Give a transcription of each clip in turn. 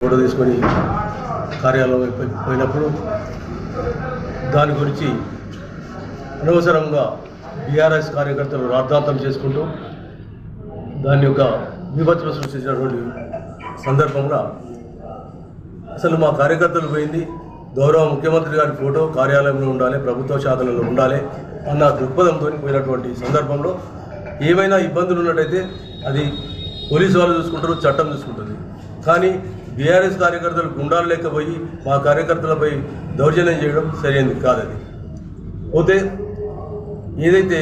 Photo తీసుకొని కార్యాలయం పోయినప్పుడు దాని గురించి అనవసరంగా బీఆర్ఎస్ కార్యకర్తలు రాద్ధాంతం చేసుకుంటూ దాని యొక్క విభత్తులు సృష్టించినటువంటి సందర్భంలో అసలు మా కార్యకర్తలు పోయింది. గౌరవ ముఖ్యమంత్రి గారి ఫోటో కార్యాలయంలో ఉండాలి ప్రభుత్వ శాఖలలో ఉండాలి అన్న దృక్పథంతో పోయినటువంటి సందర్భంలో ఏమైనా ఇబ్బందులు ఉన్నట్టయితే అది పోలీసు వాళ్ళు చూసుకుంటారు చట్టం చూసుకుంటుంది. కానీ బీఆర్ఎస్ కార్యకర్తలు గుండాలు లేకపోయి మా కార్యకర్తలపై దౌర్జన్యం చేయడం సరైనది కాదది. పోతే ఏదైతే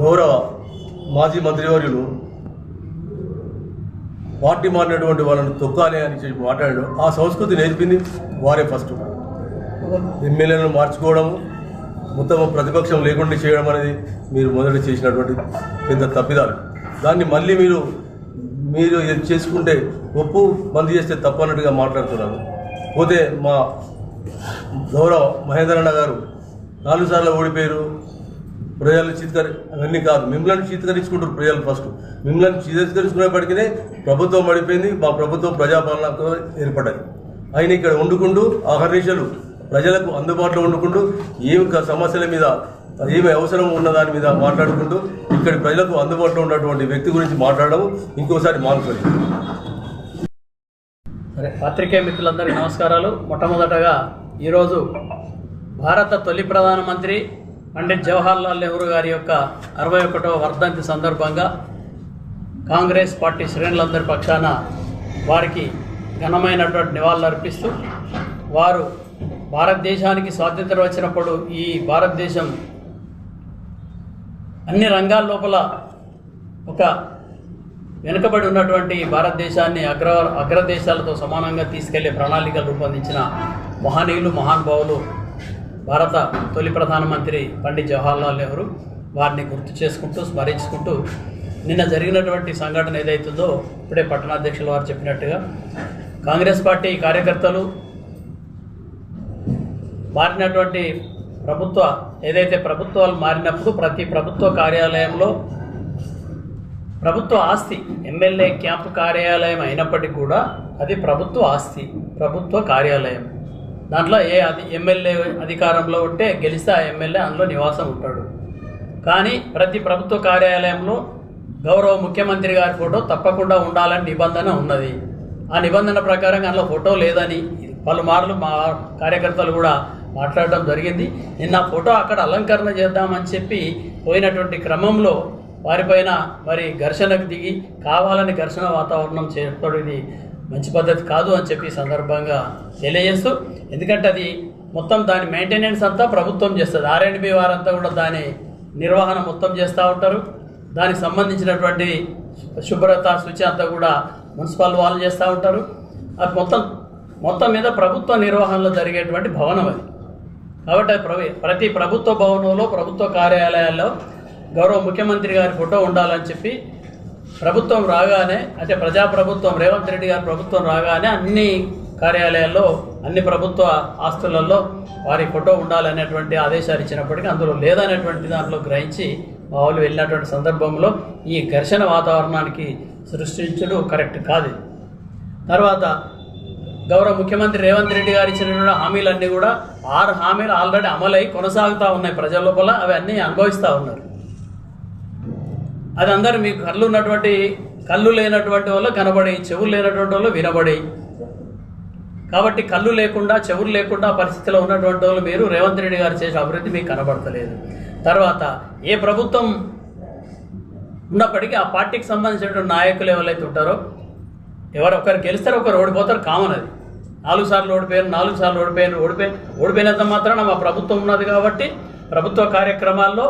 గౌరవ మాజీ మంత్రివర్యులు పార్టీ మారినటువంటి వాళ్ళని తొక్కాలి అని చెప్పి మాట్లాడడం ఆ సంస్కృతి నేర్పింది వారే ఫస్ట్. ఎమ్మెల్యేలను మార్చుకోవడం మొత్తం ప్రతిపక్షం లేకుండా చేయడం అనేది మీరు మొదట చేసినటువంటి పెద్ద తప్పిదాలు. దాన్ని మళ్ళీ మీరు మీరు ఇది చేసుకుంటే ఒప్పు మంది చేస్తే తప్పన్నట్టుగా మాట్లాడుతున్నారు. పోతే మా గౌరవ మహేంద్రన్న గారు నాలుగు సార్లు ఓడిపోయారు. ప్రజలు చీత్కరి అవన్నీ కాదు మిమ్మల్ని చీత్కరించుకుంటారు ప్రజలు ఫస్ట్. మిమ్మల్ని చీత్కరించుకునేప్పటికీ ప్రభుత్వం పడిపోయింది మా ప్రభుత్వం ప్రజాపాలన ఏర్పడ్డది. ఆయన ఇక్కడ వండుకుంటూ ఆహర్నిశలు ప్రజలకు అందుబాటులో వండుకుంటూ ఏ సమస్యల మీద ఏమి అవసరం ఉన్న దాని మీద మాట్లాడుకుంటూ ఇక్కడ ప్రజలకు అందుబాటులో ఉన్నటువంటి వ్యక్తి గురించి మాట్లాడడం ఇంకోసారి మానుకోండి సరే. పాత్రికేయ మిత్రులందరికీ నమస్కారాలు. మొట్టమొదటగా ఈరోజు భారత తొలి ప్రధానమంత్రి పండిత్ జవహర్లాల్ నెహ్రూ గారి యొక్క అరవై ఒకటవ వర్ధంతి సందర్భంగా కాంగ్రెస్ పార్టీ శ్రేణులందరి పక్షాన వారికి ఘనమైనటువంటి నివాళులు అర్పిస్తూ వారు భారతదేశానికి స్వాతంత్రం వచ్చినప్పుడు ఈ భారతదేశం అన్ని రంగాల లోపల ఒక వెనుకబడి ఉన్నటువంటి భారతదేశాన్ని అగ్ర అగ్రదేశాలతో సమానంగా తీసుకెళ్ళే ప్రణాళికలు రూపొందించిన మహనీయులు మహానుభావులు భారత తొలి ప్రధానమంత్రి పండిత్ జవహర్లాల్ నెహ్రూ వారిని గుర్తు చేసుకుంటూ స్మరించుకుంటూ నిన్న జరిగినటువంటి సంఘటన ఏదైతుందో ఇప్పుడే పట్టణాధ్యక్షుల వారు చెప్పినట్టుగా కాంగ్రెస్ పార్టీ కార్యకర్తలు మారినటువంటి ప్రభుత్వ ఏదైతే ప్రభుత్వాలు మారినప్పుడు ప్రతి ప్రభుత్వ కార్యాలయంలో ప్రభుత్వ ఆస్తి ఎమ్మెల్యే క్యాంపు కార్యాలయం అయినప్పటికీ కూడా అది ప్రభుత్వ ఆస్తి ప్రభుత్వ కార్యాలయం. దాంట్లో ఏ అది ఎమ్మెల్యే అధికారంలో ఉంటే గెలిస్తే ఆ ఎమ్మెల్యే అందులో నివాసం ఉంటాడు. కానీ ప్రతి ప్రభుత్వ కార్యాలయంలో గౌరవ ముఖ్యమంత్రి గారి ఫోటో తప్పకుండా ఉండాలని నిబంధన ఉన్నది. ఆ నిబంధన ప్రకారం అందులో ఫోటో లేదని పలుమార్లు మా కార్యకర్తలు కూడా మాట్లాడడం జరిగింది. నిన్న ఫోటో అక్కడ అలంకరణ చేద్దామని చెప్పి పోయినటువంటి క్రమంలో వారిపైన మరి ఘర్షణకు దిగి కావాలని ఘర్షణ వాతావరణం చేపడేది. మంచి పద్ధతి కాదు అని చెప్పి సందర్భంగా తెలియజేస్తూ ఎందుకంటే అది మొత్తం దాని మెయింటెనెన్స్ అంతా ప్రభుత్వం చేస్తుంది. ఆర్ఎండ్బి వారంతా కూడా దాని నిర్వహణ మొత్తం చేస్తూ ఉంటారు. దానికి సంబంధించినటువంటి శుభ్రత శుచి అంతా కూడా మున్సిపల్ వాళ్ళు చేస్తూ ఉంటారు. అది మొత్తం మొత్తం మీద ప్రభుత్వ నిర్వహణలో జరిగేటువంటి భవనం అది. కాబట్టి ప్రవి- ప్రతి ప్రభుత్వ భవనంలో ప్రభుత్వ కార్యాలయాల్లో గౌరవ ముఖ్యమంత్రి గారి ఫోటో ఉండాలని చెప్పి ప్రభుత్వం రాగానే అంటే ప్రజాప్రభుత్వం రేవంత్ రెడ్డి గారి ప్రభుత్వం రాగానే అన్ని కార్యాలయాల్లో అన్ని ప్రభుత్వ ఆస్తులలో వారి ఫోటో ఉండాలనేటువంటి ఆదేశాలు ఇచ్చినప్పటికీ అందులో లేదనేటువంటి దాంట్లో గ్రహించి మా వాళ్ళు వెళ్ళినటువంటి సందర్భంలో ఈ ఘర్షణ వాతావరణానికి సృష్టించడం కరెక్ట్ కాదు. తర్వాత గౌరవ ముఖ్యమంత్రి రేవంత్ రెడ్డి గారు ఇచ్చిన హామీలన్నీ కూడా ఆరు హామీలు ఆల్రెడీ అమలై కొనసాగుతూ ఉన్నాయి ప్రజల లోపల. అవి అన్నీ అనుభవిస్తూ ఉన్నారు. అది అందరూ మీకు కళ్ళు ఉన్నటువంటి కళ్ళు లేనటువంటి వాళ్ళు కనబడి చెవులు లేనటువంటి వాళ్ళు వినబడి కాబట్టి కళ్ళు లేకుండా చెవులు లేకుండా పరిస్థితిలో ఉన్నటువంటి వాళ్ళు మీరు రేవంత్ రెడ్డి గారు చేసే అభివృద్ధి మీకు కనబడతలేదు. తర్వాత ఏ ప్రభుత్వం ఉన్నప్పటికీ ఆ పార్టీకి సంబంధించినటువంటి నాయకులు ఎవరైతే ఉంటారో ఎవరు ఒకరు గెలుస్తారు ఒకరు ఓడిపోతారు కామన్ అది. నాలుగు సార్లు ఓడిపోయారు నాలుగు సార్లు ఓడిపోయారు ఓడిపోయి ఓడిపోయినంత మాత్రాన మా ప్రభుత్వం ఉన్నది కాబట్టి ప్రభుత్వ కార్యక్రమాల్లో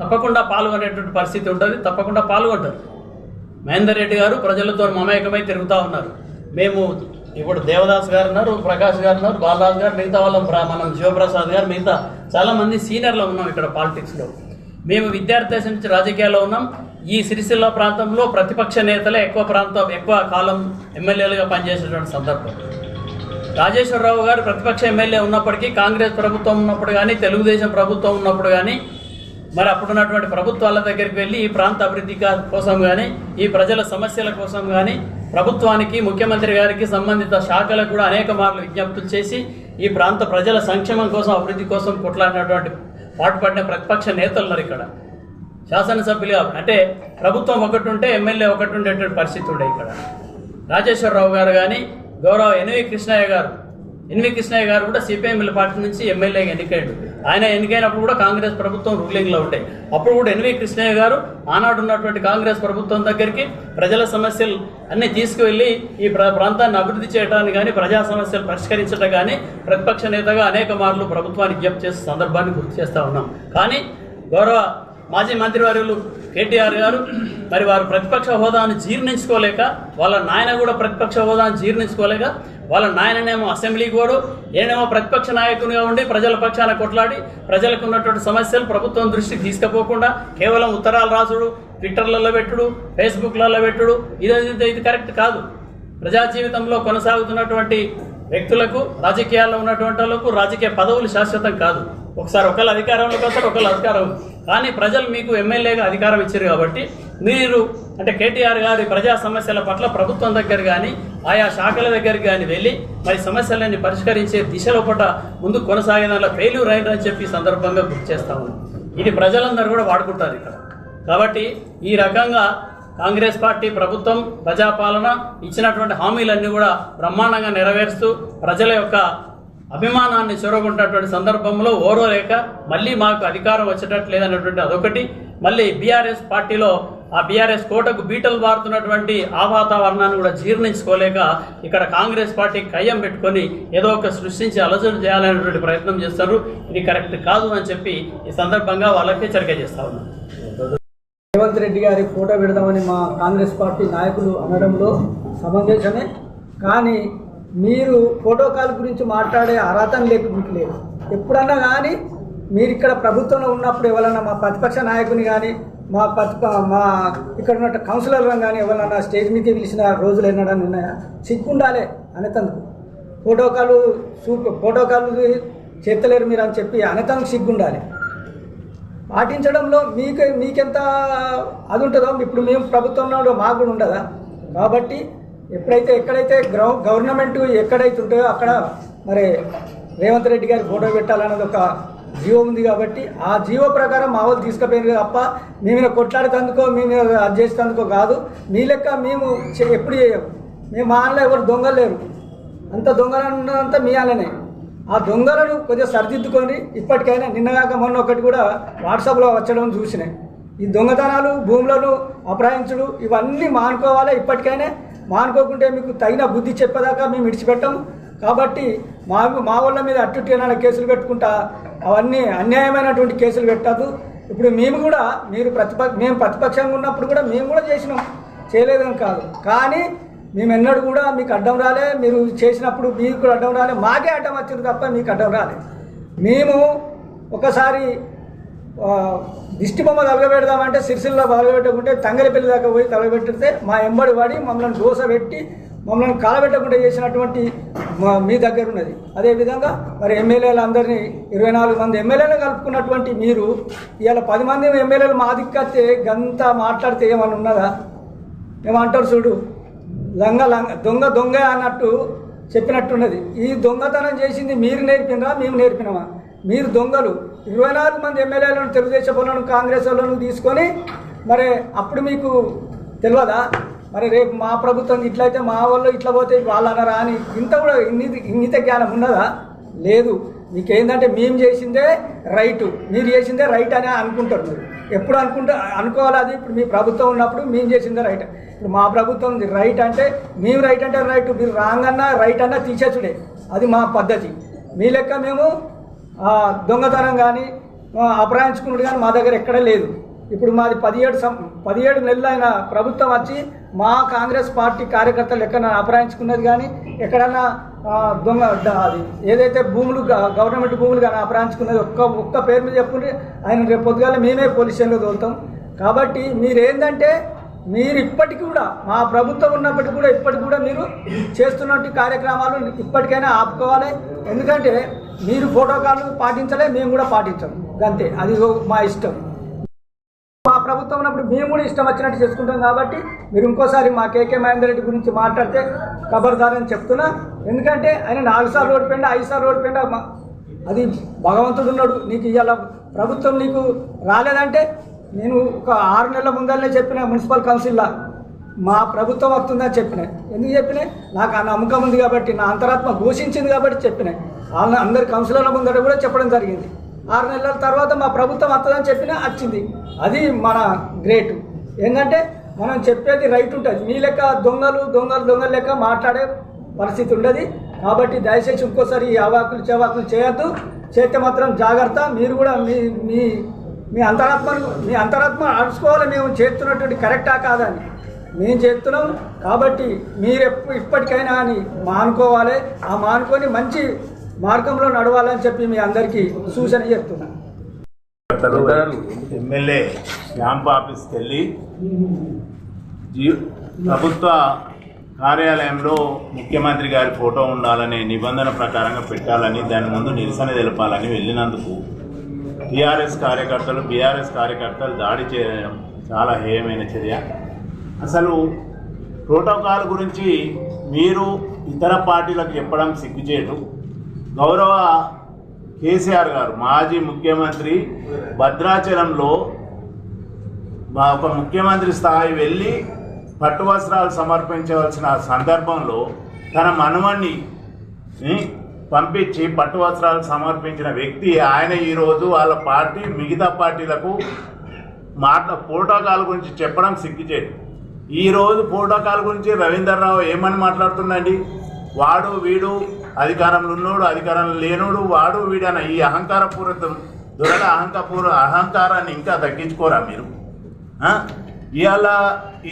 తప్పకుండా పాల్గొనేటువంటి పరిస్థితి ఉంటుంది తప్పకుండా పాల్గొంటారు. మహేందర్ రెడ్డి గారు ప్రజలతో మమేకమై తిరుగుతూ ఉన్నారు. మేము ఇప్పుడు దేవదాస్ గారు ఉన్నారు ప్రకాష్ గారు ఉన్నారు బాలరాజు గారు మిగతా వాళ్ళం మనం శివప్రసాద్ గారు మిగతా చాలామంది సీనియర్లో ఉన్నాం ఇక్కడ పాలిటిక్స్లో మేము విద్యార్థి దశ నుంచి రాజకీయాల్లో ఉన్నాం. ఈ సిరిసిల్ల ప్రాంతంలో ప్రతిపక్ష నేతలే ఎక్కువ ప్రాంతం ఎక్కువ కాలం ఎమ్మెల్యేలుగా పనిచేసినటువంటి సందర్భం. రాజేశ్వరరావు గారు ప్రతిపక్ష ఎమ్మెల్యే ఉన్నప్పటికీ కాంగ్రెస్ ప్రభుత్వం ఉన్నప్పుడు కానీ తెలుగుదేశం ప్రభుత్వం ఉన్నప్పుడు కానీ మరి అప్పుడున్నటువంటి ప్రభుత్వాల దగ్గరికి వెళ్ళి ఈ ప్రాంత అభివృద్ధి కోసం కానీ ఈ ప్రజల సమస్యల కోసం కానీ ప్రభుత్వానికి ముఖ్యమంత్రి గారికి సంబంధిత శాఖలకు కూడా అనేక మార్లు విజ్ఞప్తులు చేసి ఈ ప్రాంత ప్రజల సంక్షేమం కోసం అభివృద్ధి కోసం కొట్లాడినటువంటి పాటుపడిన ప్రతిపక్ష నేతలు ఉన్నారు ఇక్కడ. శాసనసభ్యులుగా అంటే ప్రభుత్వం ఒకటి ఉంటే ఎమ్మెల్యే ఒకటి ఉండేటువంటి పరిస్థితి ఉండే ఇక్కడ. రాజేశ్వరరావు గారు కానీ గౌరవ ఎన్వి కృష్ణయ్య గారు. ఎన్వి కృష్ణయ్య గారు కూడా సిపిఎంఎల్ పార్టీ నుంచి ఎమ్మెల్యేగా ఎన్నికయ్యాడు. ఆయన ఎన్నికైనప్పుడు కూడా కాంగ్రెస్ ప్రభుత్వం రూలింగ్లో ఉండే అప్పుడు కూడా ఎన్వి కృష్ణయ్య గారు ఆనాడు ఉన్నటువంటి కాంగ్రెస్ ప్రభుత్వం దగ్గరికి ప్రజల సమస్యలు అన్నీ తీసుకువెళ్ళి ఈ ప్రాంతాన్ని అభివృద్ధి చేయడానికి కానీ ప్రజా సమస్యలు పరిష్కరించడం కానీ ప్రతిపక్ష నేతగా అనేక మార్లు ప్రభుత్వానికి విజ్ఞప్తి చేసే సందర్భాన్ని గుర్తు చేస్తూ ఉన్నాం. కానీ గౌరవ మాజీ మంత్రివర్యులు కేటీఆర్ గారు మరి వారు ప్రతిపక్ష హోదాను జీర్ణించుకోలేక వాళ్ళ నాయన కూడా ప్రతిపక్ష హోదాను జీర్ణించుకోలేక వాళ్ళ నాయననేమో అసెంబ్లీకి పోడు ఏనేమో ప్రతిపక్ష నాయకునిగా ఉండి ప్రజల పక్షాన కొట్లాడి ప్రజలకు ఉన్నటువంటి సమస్యలు ప్రభుత్వం దృష్టికి తీసుకుపోకుండా కేవలం ఉత్తరాలు రాసుడు ట్విట్టర్లలో పెట్టుడు ఫేస్బుక్లలో పెట్టుడు ఇదే ఇది కరెక్ట్ కాదు. ప్రజా జీవితంలో కొనసాగుతున్నటువంటి వ్యక్తులకు రాజకీయాల్లో ఉన్నటువంటి వాళ్ళకు రాజకీయ పదవులు శాశ్వతం కాదు. ఒకసారి ఒకళ్ళు అధికారంలోకి వస్తారు ఒకళ్ళు అధికారం కానీ ప్రజలు మీకు ఎమ్మెల్యేగా అధికారం ఇచ్చారు కాబట్టి మీరు అంటే కేటీఆర్ గారి ప్రజా సమస్యల పట్ల ప్రభుత్వం దగ్గర కానీ ఆయా శాఖల దగ్గరికి కానీ వెళ్ళి మరి సమస్యలన్నీ పరిష్కరించే దిశలో పట్ల ముందు కొనసాగే దానిలో ఫెయిల్యూర్ అయిందని చెప్పి సందర్భంగా గుర్తు చేస్తా ఉన్నాం. ఇది ప్రజలందరూ కూడా వాడుకుంటారు ఇక్కడ. కాబట్టి ఈ రకంగా కాంగ్రెస్ పార్టీ ప్రభుత్వం ప్రజాపాలన ఇచ్చినటువంటి హామీలన్నీ కూడా బ్రహ్మాండంగా నెరవేరుస్తూ ప్రజల యొక్క అభిమానాన్ని చూరగొంటున్నటువంటి సందర్భంలో ఓరోలేక మళ్ళీ మాకు అధికారం వచ్చేటట్టు లేదన్నటువంటి అదొకటి. మళ్ళీ బీఆర్ఎస్ పార్టీలో ఆ బీఆర్ఎస్ కోటకు బీటలు బారుతున్నటువంటి ఆ వాతావరణాన్ని కూడా జీర్ణించుకోలేక ఇక్కడ కాంగ్రెస్ పార్టీ కయ్యం పెట్టుకొని ఏదో ఒక సృష్టించి అలసలు చేయాలనేటువంటి ప్రయత్నం చేస్తారు. ఇది కరెక్ట్ కాదు అని చెప్పి ఈ సందర్భంగా వాళ్ళకి హెచ్చరిక చేస్తా ఉన్నాను రేవంత్ రెడ్డి గారి ఫోటో పెడదామని మా కాంగ్రెస్ పార్టీ నాయకులు అనడంలో సమంజసమే. కానీ మీరు ఫోటోకాల్ గురించి మాట్లాడే అర్హత లేకు మీకు లేదు. ఎప్పుడన్నా కానీ మీరు ఇక్కడ ప్రభుత్వంలో ఉన్నప్పుడు ఎవరన్నా మా ప్రతిపక్ష నాయకుని కానీ మా ప్రతిప మా ఇక్కడ ఉన్న కౌన్సిలర్లను కానీ ఎవరన్నా స్టేజ్ మీదకి పిలిచిన రోజులు ఎన్నడన్నా ఉన్నాయా? సిగ్గుండాలే అనేతందుకు ఫోటోకాలు సూప్ ఫోటోకాలు చేస్తలేరు మీరు అని చెప్పి అనేతందుకు సిగ్గుండాలి పాటించడంలో మీకు మీకెంత అది ఉంటుందో ఇప్పుడు మేము ప్రభుత్వంలో మాకు కూడా ఉండదా? కాబట్టి ఎప్పుడైతే ఎక్కడైతే గ్రౌ గవర్నమెంట్ ఎక్కడైతే ఉంటుందో అక్కడ మరి రేవంత్ రెడ్డి గారి ఫోటో పెట్టాలన్నది ఒక జీవో ఉంది కాబట్టి ఆ జీవో ప్రకారం మా వాళ్ళు తీసుకుపోయింది తప్ప మేము ఇలా మీ మేము అది చేసేందుకో కాదు. మీ లెక్క మేము ఎప్పుడు చేయము. మేము మా వాళ్ళలో ఎవరు దొంగలు లేరు అంత దొంగలంతా మీ వాళ్ళనే ఆ దొంగలను కొద్దిగా సరిదిద్దుకొని ఇప్పటికైనా నిన్నగాక మొన్న ఒకటి కూడా వాట్సాప్లో వచ్చడం చూసినాయి ఈ దొంగతనాలు భూములను అపరాయించుడు ఇవన్నీ మానుకోవాలి? ఇప్పటికైనా మానుకోకుంటే మీకు తగిన బుద్ధి చెప్పేదాకా మేము విడిచిపెట్టాం కాబట్టి మా మా వాళ్ళ మీద అట్టుట్టిన కేసులు పెట్టుకుంటా అవన్నీ అన్యాయమైనటువంటి కేసులు పెట్టద్దు. ఇప్పుడు మేము కూడా మీరు ప్రతిపక్ష మేము ప్రతిపక్షంగా ఉన్నప్పుడు కూడా మేము కూడా చేసినాం. చేయలేదని కాదు. కానీ మేము ఎన్నడూ కూడా మీకు అడ్డం రాలే. మీరు చేసినప్పుడు మీకు కూడా అడ్డం రాలే. మాకే అడ్డం వచ్చింది తప్ప మీకు అడ్డం రాలే. మేము ఒకసారి దిష్టిబొమ్మ దిష్టి బొమ్మ తలగబెడదామంటే సిరిసిల్లో తలగబెట్టకుంటే తంగలిపల్లి దాకా పోయి తలగబెట్టితే మా ఎంబడి పడి మమ్మల్ని దోశ పెట్టి మమ్మల్ని కాలబెట్టకుండా చేసినటువంటి మా- మీ దగ్గర ఉన్నది. అదేవిధంగా మరి ఎమ్మెల్యేలు అందరినీ ఇరవై నాలుగు మంది ఎమ్మెల్యేలు కలుపుకున్నటువంటి మీరు ఇవాళ పది మంది ఎమ్మెల్యేలు మా దిక్కతే గంత మాట్లాడితే ఏమన్నా ఉన్నదా? ఏమంటారు చూడు లంగ లంగ దొంగ దొంగ అన్నట్టు చెప్పినట్టున్నది. ఈ దొంగతనం చేసింది మీరు నేర్పినరా మేము నేర్పినామా? మీరు దొంగలు. ఇరవై నాలుగు మంది ఎమ్మెల్యేలను తెలుగుదేశం వాళ్ళను కాంగ్రెస్ వాళ్ళను తీసుకొని మరి అప్పుడు మీకు తెలియదా మరి రేపు మా ప్రభుత్వం ఇట్లయితే మా వాళ్ళు ఇట్లా పోతే వాళ్ళు అనరా అని ఇంత కూడా ఇన్ని ఇంగిత జ్ఞానం ఉన్నదా? లేదు. మీకేందంటే మేము చేసిందే రైటు. మీరు చేసిందే రైట్ అని అనుకుంటారు మీరు. ఎప్పుడు అనుకుంటా అనుకోవాలి అది? ఇప్పుడు మీ ప్రభుత్వం ఉన్నప్పుడు మేము చేసిందే రైట్. ఇప్పుడు మా ప్రభుత్వం రైట్ అంటే మేము రైట్ అంటే రైట్. మీరు రాంగ్ అన్నా రైట్ అన్నా తీసేసుడే. అది మా పద్ధతి. మీ లెక్క మేము దొంగతనం కానీ అపరాయించుకున్నది కానీ మా దగ్గర ఎక్కడ లేదు. ఇప్పుడు మాది పదిహేడు సం పదిహేడు నెలలు అయిన ప్రభుత్వం వచ్చి మా కాంగ్రెస్ పార్టీ కార్యకర్తలు ఎక్కడ అపరాయించుకున్నది కానీ ఎక్కడన్నా దొంగ అది ఏదైతే భూములు గ- గవర్నమెంట్ భూములు కానీ అపరాయించుకున్నది ఒక్క ఒక్క పేరు మీద చెప్పుకుంటే ఆయన రేపు పొద్దుగాల మేమే పోలీస్ స్టేషన్లో తోలుతాం. కాబట్టి మీరేంటంటే మీరు ఇప్పటికి కూడా మా ప్రభుత్వం ఉన్నప్పటికీ కూడా ఇప్పటికి కూడా మీరు చేస్తున్నటువంటి కార్యక్రమాలు ఇప్పటికైనా ఆపుకోవాలి. ఎందుకంటే మీరు ప్రోటోకాల్ పాటించలే మేము కూడా పాటించాం. అంతే అది మా ఇష్టం. మా ప్రభుత్వం ఉన్నప్పుడు మేము కూడా ఇష్టం వచ్చినట్టు చేసుకుంటాం కాబట్టి మీరు ఇంకోసారి మా కేకే మహేందర్ రెడ్డి గురించి మాట్లాడితే ఖబర్దారని చెప్తున్నా. ఎందుకంటే ఆయన నాలుగు సార్లు ఓడిపోయింది ఐదు సార్లు ఓడిపోయింది మా- అది భగవంతుడు ఉన్నాడు. నీకు ఇవాళ ప్రభుత్వం నీకు రాలేదంటే నేను ఒక ఆరు నెలల ముందరనే చెప్పిన మున్సిపల్ కౌన్సిల్లో. మా ప్రభుత్వం వస్తుందని చెప్పినాయి. ఎందుకు చెప్పినాయి? నాకు ఆ నమ్మకం ఉంది కాబట్టి నా అంతరాత్మ ఘోషించింది కాబట్టి చెప్పినాయి. వాళ్ళని అందరి కౌన్సిలర్ల ముందర కూడా చెప్పడం జరిగింది. ఆరు నెలల తర్వాత మా ప్రభుత్వం వస్తుందని చెప్పినా వచ్చింది. అది మన గ్రేట్. ఏంటంటే మనం చెప్పేది రైట్ ఉంటుంది. మీ లెక్క దొంగలు దొంగలు దొంగలు లెక్క మాట్లాడే పరిస్థితి ఉండదు. కాబట్టి దయచేసి ఇంకోసారి ఈ అవాకులు చెవాకులు చేయొద్దు. చేస్తే మాత్రం జాగ్రత్త. మీరు కూడా మీ మీ మీ అంతరాత్మను మీ అంతరాత్మ అడుచుకోవాలి మేము చేస్తున్నటువంటి కరెక్టా కాదని మేము చేస్తున్నాం. కాబట్టి మీరు ఇప్పటికైనా అని మానుకోవాలి. ఆ మానుకొని మంచి మార్గంలో నడవాలని చెప్పి మీ అందరికీ సూచన చేస్తున్నాను ఎమ్మెల్యే క్యాంప్ ఆఫీస్కి వెళ్ళి ప్రభుత్వ కార్యాలయంలో ముఖ్యమంత్రి గారి ఫోటో ఉండాలనే నిబంధన ప్రకారంగా పెట్టాలని దాని ముందు నిరసన తెలపాలని వెళ్ళినందుకు టీఆర్ఎస్ కార్యకర్తలు బీఆర్ఎస్ కార్యకర్తలు దాడి చేయడం చాలా హేయమైన చర్య. అసలు ప్రోటోకాల్ గురించి మీరు ఇతర పార్టీలకు చెప్పడం సిగ్గుచేటు. గౌరవ కేసీఆర్ గారు మాజీ ముఖ్యమంత్రి భద్రాచలంలో మా ఒక ముఖ్యమంత్రి స్థాయి వెళ్ళి పట్టు వస్త్రాలు సమర్పించవలసిన సందర్భంలో తన మనవణ్ణి పంపించి పట్టు వస్త్రాలు సమర్పించిన వ్యక్తి ఆయన ఈరోజు వాళ్ళ పార్టీ మిగతా పార్టీలకు మాట ప్రోటోకాల్ గురించి చెప్పడం సిగ్గుచేటు. ఈరోజు రోజు ప్రోటోకాల్ గురించి రవీందర్ రావు ఏమని మాట్లాడుతుండండి? వాడు వీడు అధికారంలో ఉన్నోడు అధికారంలో లేనోడు వాడు వీడన ఈ అహంకారపూరితం దురద అహంకారపూర అహంకారాన్ని ఇంకా తగ్గించుకోరా మీరు? ఇవాళ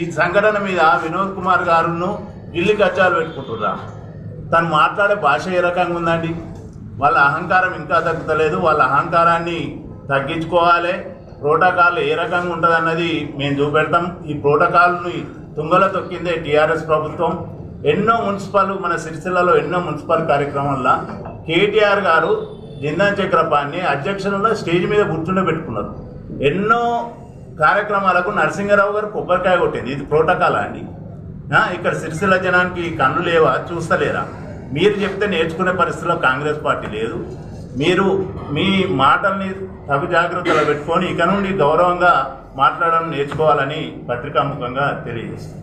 ఈ సంఘటన మీద వినోద్ కుమార్ గారును ఇల్లు కచ్చాలు పెట్టుకుంటుర్రా. తను మాట్లాడే భాష ఏ రకంగా ఉందండి? వాళ్ళ అహంకారం ఇంకా తగ్గుతలేదు వాళ్ళ అహంకారాన్ని తగ్గించుకోవాలి. ప్రోటోకాల్ ఏ రకంగా ఉంటుంది అన్నది మేము చూపెడతాం. ఈ ప్రోటోకాల్ని తుంగల తొక్కిందే టీఆర్ఎస్ ప్రభుత్వం. ఎన్నో మున్సిపల్ మన సిరిసిల్లలో ఎన్నో మున్సిపల్ కార్యక్రమంలో కేటీఆర్ గారు జిందా చక్రపాన్ని అధ్యక్షులలో స్టేజ్ మీద కూర్చుండబెట్టుకున్నారు ఎన్నో కార్యక్రమాలకు నరసింహారావు గారు కొబ్బరికాయ కొట్టింది. ఇది ప్రోటోకాల్ అండి? ఇక్కడ సిరిసిల్ల జనానికి కన్ను లేవా? చూస్తలేరా? మీరు చెప్తే నేర్చుకునే పరిస్థితిలో కాంగ్రెస్ పార్టీ లేదు. మీరు మీ మాటల్ని తగు జాగ్రత్తలో పెట్టుకొని ఇక నుండి గౌరవంగా మాట్లాడడం నేర్చుకోవాలని పత్రికాముఖంగా తెలియజేస్తాను